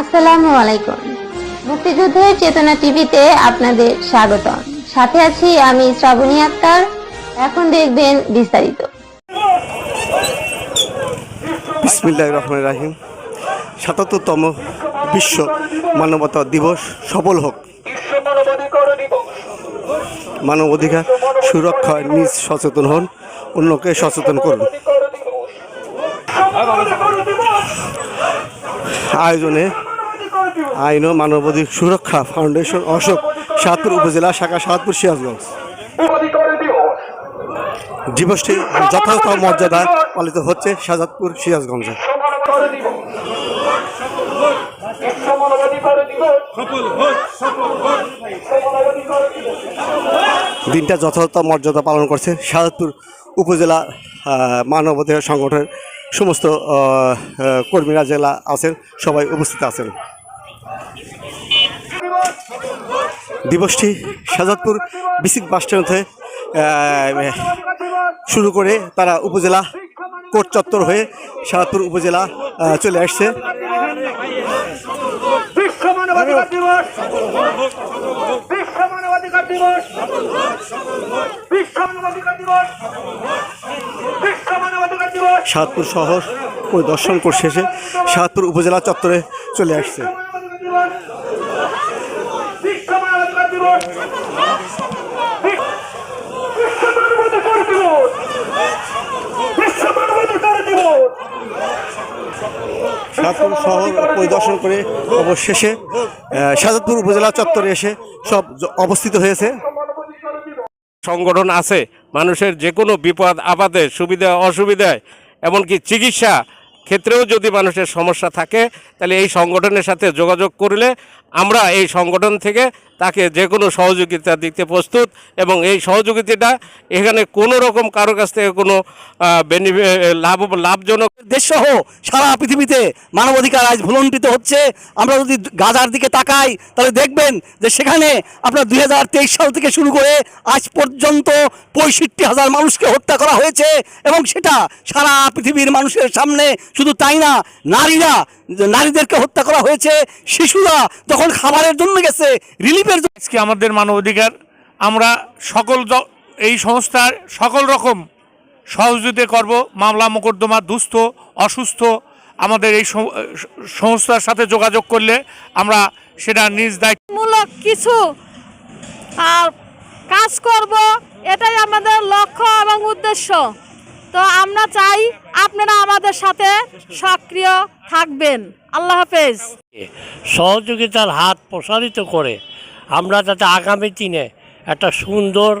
আসসালামু আলাইকুম। মুক্তিযুদ্ধের চেতনা টিভিতে আপনাদের স্বাগতম। সাথে আছি আমি শ্রাবণী আক্তার। এখন দেখবেন বিস্তারিত। বিসমিল্লাহ রহমান রাহিম। বিশ্ব মানবতা দিবস সফল হোক। মানব অধিকার সুরক্ষায় নিজ সচেতন হন, অন্যকে সচেতন করুন। আয়োজনে আইন ও মানবাধিকার সুরক্ষা ফাউন্ডেশন অশোক সাতপুর উপজেলা শাখা সাতপুর সিরাজগঞ্জ। দিবস দিবসটি যথাযথ মর্যাদা পালিত হচ্ছে শাহজাদপুর সিরাজগঞ্জে। দিনটা যথাযথ মর্যাদা পালন করছে শাহজাদপুর উপজেলা মানবাধিকার সংগঠনের সমস্ত কর্মীরা জেলা আছেন, সবাই উপস্থিত আছেন। দিবসটি শাহজাদপুর বিসিক বাস স্ট্যান্ড থেকে শুরু করে তারা উপজেলা কোর্ট চত্বর হয়ে শাহজাদপুর উপজেলা চলে আসছে। শাহজাদপুর শহর পরিদর্শন করে শেষে শাহজাদপুর উপজেলা চত্বরে চলে আসছে বিশ্ব মানবাধিকার দিবস বিশ্ব মানবাধিকার দিবস বিশ্ব মানবাধিকার দিবস শাহজাদপুর শহর পরিদর্শন করে অবশেষে আহ, শাহজাদপুর উপজেলা চত্বরে এসে সব অবস্থিত হয়েছে। সংগঠন আছে মানুষের যে কোনো বিপদ আপদে সুবিধা অসুবিধায় এমনকি চিকিৎসা ক্ষেত্রেও যদি মানুষের সমস্যা থাকে তাহলে এই সংগঠনের সাথে যোগাযোগ করলে আমরা এই সংগঠন থেকে তাকে যে কোনো সহযোগিতা দিতে প্রস্তুত এবং এই সহযোগিতাটা এখানে কোনো রকম কারও কাছ থেকে কোনো লাভ, লাভজনক দেশসহ সারা পৃথিবীতে মানবাধিকার আজ ভুলণ্ঠিত হচ্ছে। আমরা যদি গাজার দিকে তাকাই, তাহলে দেখবেন যে সেখানে আপনার দুই হাজার তেইশ সাল থেকে শুরু করে আজ পর্যন্ত পঁয়ষট্টি হাজার মানুষকে হত্যা করা হয়েছে এবং সেটা সারা পৃথিবীর মানুষের সামনে শুধু তাই না, নারীরা নারীদেরকে হত্যা করা হয়েছে, শিশুরা খাবারের জন্য গেছে রিলিফের জন্য। আজকে আমাদের মানবাধিকার, আমরা সকল এই সংস্থার সকল রকম সহযোগিতা করব। মামলা মোকদ্দমা দুস্থ, অসুস্থ, আমাদের এই সংস্থার সাথে যোগাযোগ করলে আমরা সেটা নিজ দায়িত্বমূলক কিছু আর কাজ করব, এটাই আমাদের লক্ষ্য এবং উদ্দেশ্য। তো আমরা চাই আপনারা আমাদের সাথে সক্রিয় থাকবেন। আল্লাহ হাফেজ। সহযোগিতার হাত প্রসারিত করে আমরা যাতে আগামী দিনে একটা সুন্দর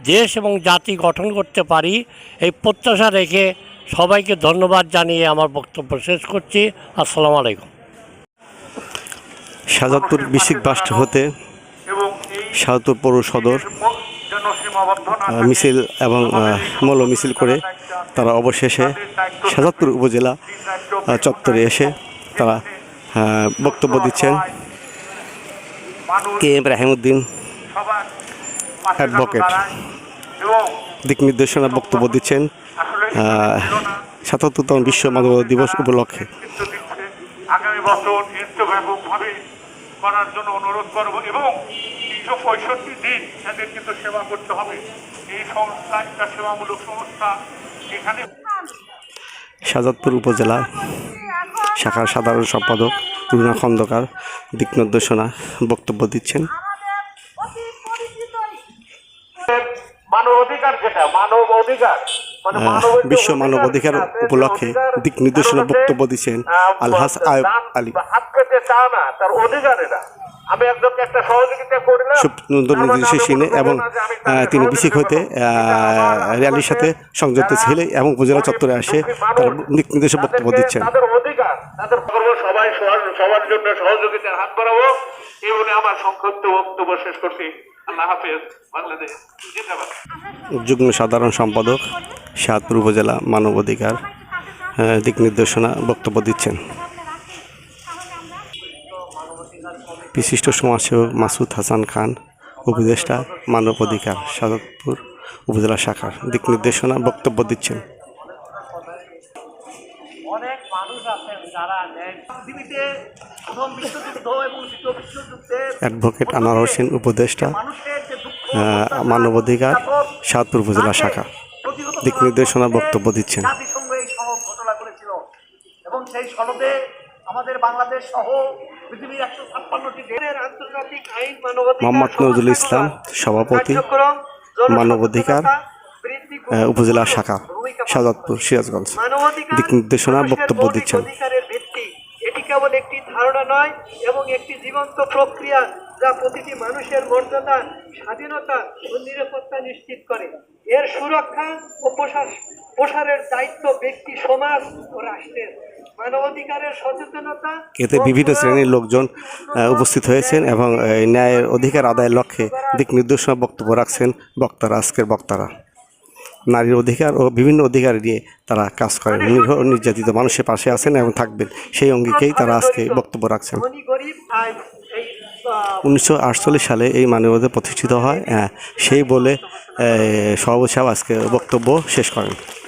দেশ এবং জাতি গঠন করতে পারি এই প্রত্যাশা রেখে সবাইকে ধন্যবাদ জানিয়ে আমার বক্তব্য শেষ করছি। আসসালামু আলাইকুম। শাহজাদপুর বিসিক বাস হতে এবং এই পৌর সদর। মিছিল এবং মৌল মিছিল করে তারা অবশেষে শাহজাদপুর উপজেলা চত্বরে এসে তারা বক্তব্য দিচ্ছেন কে এম রাহিমুদ্দিন অ্যাডভোকেট। দিক নির্দেশনা বক্তব্য দিচ্ছেন সাতাত্তরতম বিশ্ব মানবতা দিবস উপলক্ষে আগামী বছর করার জন্য অনুরোধ করব এবং তিনশো পঁয়ষট্টি দিন এদের কিন্তু সেবা করতে হবে। এই সংস্থা একটা সেবামূলক সংস্থা এখানে শাহজাদপুর উপজেলা শাখার সাধারণ সম্পাদক রুনা খন্দকার দিক নির্দেশনা বক্তব্য দিচ্ছেন। মানব অধিকার যেটা মানব অধিকার। মানে বিশ্ব মানব অধিকার উপলক্ষে দিক নির্দেশনা বক্তব্য দিচ্ছেন আলহাস আয়ব আলী। হাত পেতে চা না তার অধিকার এটা মানে সিনে এবং তিনি বিসিক হতে র্যালির সাথে সংযুক্ত ছিলেন এবং উপজেলা চত্বরে আসে তারা দিক নির্দেশে বক্তব্য দিচ্ছেন। সবাই সবার সবার জন্য সহযোগিতার হাত বাড়াবো। এই আমার সংক্ষিপ্ত বক্তব্য শেষ করছি। আল্লাহ হাফেজ বাংলাদেশ। জিন্দাবাদ। যুগ্ম সাধারণ সম্পাদক শাহপুর উপজেলা মানব অধিকার দিক নির্দেশনা বক্তব্য দিচ্ছেন। বিশিষ্ট সমাজসেবক মাসুদ হাসান খান উপদেষ্টা মানব অধিকার সাদতপুর উপজেলা শাখার দিক নির্দেশনা বক্তব্য দিচ্ছেন। অনেক মানুষ আছেন যারা পৃথিবীতে প্রথম বিশ্বযুদ্ধ এবং দ্বিতীয় বিশ্বযুদ্ধে অ্যাডভোকেট আনোয়ার হোসেন উপদেষ্টা মানবাধিকার সাতপুর উপজেলা শাখা দিক নির্দেশনার বক্তব্য দিচ্ছেন। জাতিসংঘ এই সনদ ঘোষণা করেছিল। এবং সেই সনদে আমাদের বাংলাদেশ সহ মোহাম্মদ নজরুল ইসলাম সভাপতি মানবাধিকার উপজেলা শাখা শাহজাদপুর সিরাজগঞ্জ। দিক নির্দেশনা বক্তব্য দিচ্ছেন। এটি কেবল একটি ধারণা নয় এবং একটি জীবন্ত প্রক্রিয়া যা প্রতিটি মানুষের মর্যাদা স্বাধীনতা ও নিরাপত্তা নিশ্চিত করে। এর সুরক্ষা ও প্রসার প্রসারের দায়িত্ব ব্যক্তি সমাজ ও রাষ্ট্রের। এতে বিভিন্ন শ্রেণির লোকজন উপস্থিত হয়েছেন এবং ন্যায়ের অধিকার আদায়ের লক্ষ্যে দিক নির্দেশনা বক্তব্য রাখছেন বক্তারা আজকের বক্তারা। নারীর অধিকার ও বিভিন্ন অধিকার নিয়ে তারা কাজ করেন। নির্ভর নির্যাতিত মানুষের পাশে আছেন এবং থাকবেন। সেই অঙ্গিকেই তারা আজকে বক্তব্য রাখছেন। উনিশশো আটচল্লিশ সালে এই মানবাধিকার প্রতিষ্ঠিত হয়। আহ, সেই বলে সভাপতি সাহেব আজকে বক্তব্য শেষ করেন।